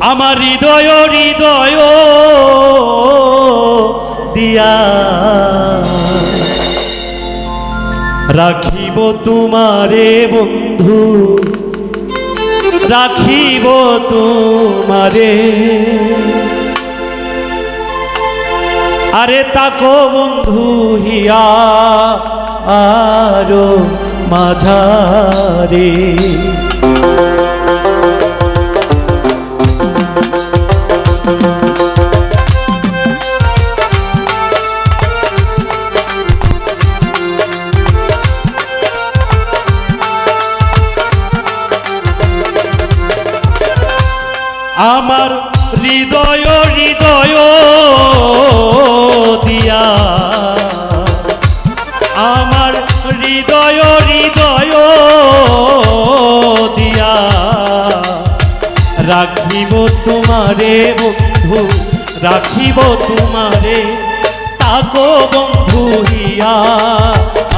আমার হৃদয় হৃদয় দিয়া। রাখিব তোমারে বন্ধু, রাখিব তোমারে। আরে তাকো বন্ধু, হিয়া আরও মাঝারে। আমার হৃদয় হৃদয় দিয়া। আমার হৃদয় হৃদয় দিয়া। রাখিব তোমারে বন্ধু, রাখিব তোমারে। তাকো বন্ধু হিয়া,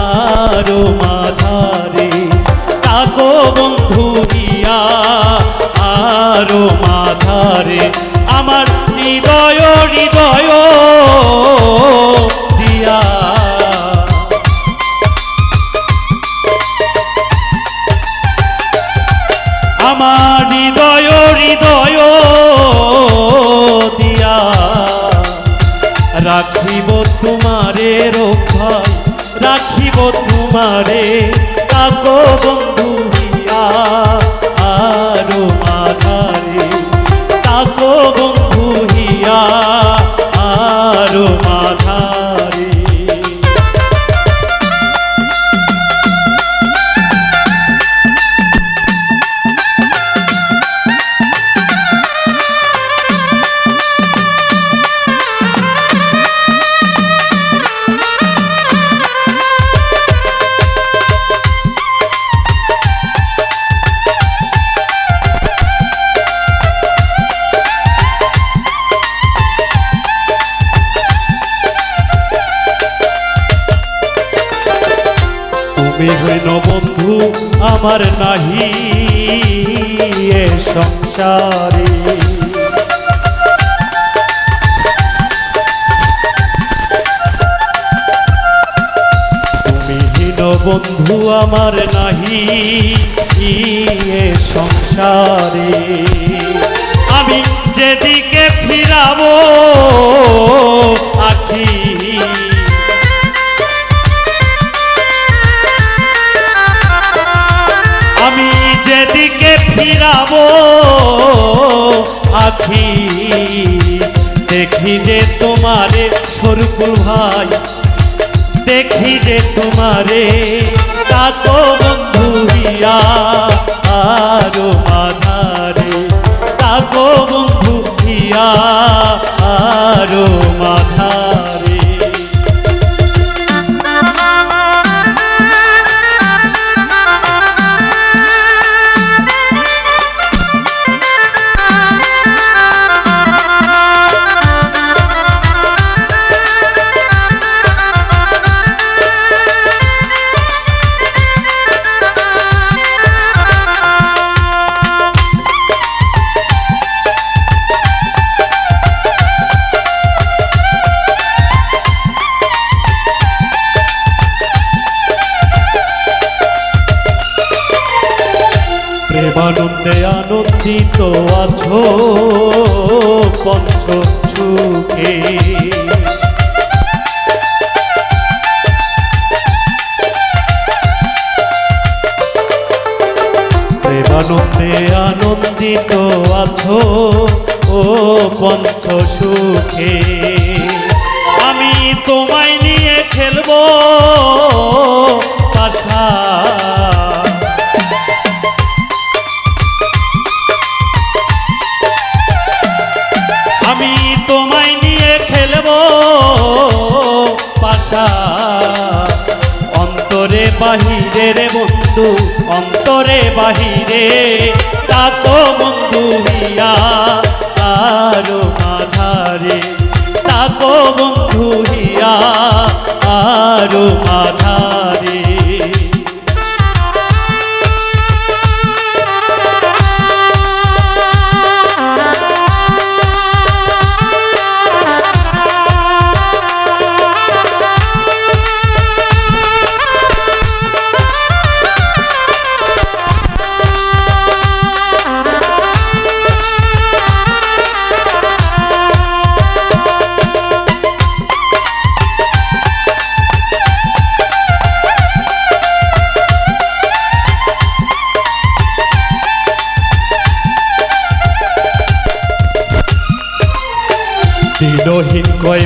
আরও মাঝারে। তোমারে রক্ষায় রাখিব তোমারে। কাকো বন্ধু হিয়া আরও মাধারে কাকো হইল বন্ধু, আমার নাহি এ সংসারে। তুমি হীন বন্ধু, আমার নাহি এ সংসারে। আমি যেদিকে ফিরাবো আখি দেখি যে তোমারে সরুকুল ভাই। দেখি যে তোমারে তাকো বন্ধু হিয়া আরও মাঝারে প্রেমানন্দে আনন্দিত আছো পঞ্চ সুখে। প্রেমানন্দে আনন্দিত আছো ও পঞ্চ সুখে। আমি তোমায় নিয়ে খেলব পাশা বাহিরে রে বন্ধু, অন্তরে বাহিরে। তাকো বন্ধু হিয়া আরও মাঝারে। তাকো বন্ধু হিয়া আরও মাঝারে।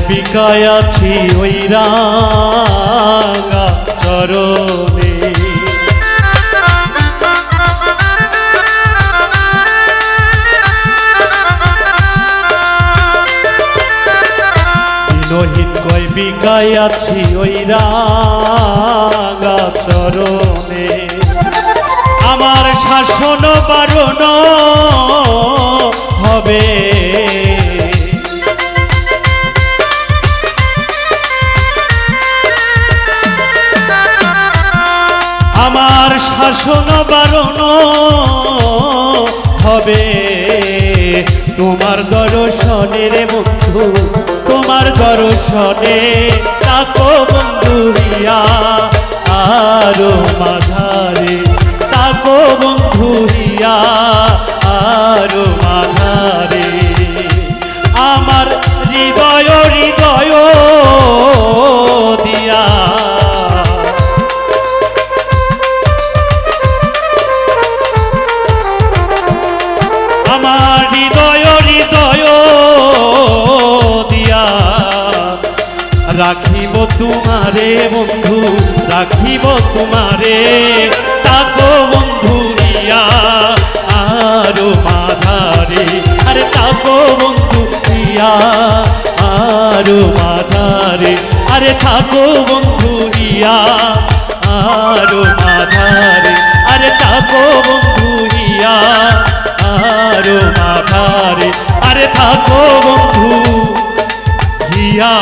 দিনহীন কয় বিকায় আছি ওই রাঙা চরণে। দিনহীন কয় বিকায় আছি ওই রাঙা চরণে। আমার শাসন বারণ হবে। শাসন বারণ হবে। তোমার দর্শনের বন্ধু তোমার দর্শনে তাকো বন্ধু হিয়া, আরও মাঝারে। তাকো বন্ধু হিয়া, আরও মাঝারে। তোমারে বন্ধু, রাখিব তোমারে। তাকো বন্ধু রিয়া আরও মাঝারে। আরে তাকো বন্ধু রিয়া আরও মাঝারে। আরে থাকো বন্ধু রিয়া আরও মাঝারে। আরে তাকো বন্ধু রিয়া আরও মাঝারে। আরে থাকো বন্ধু হিয়া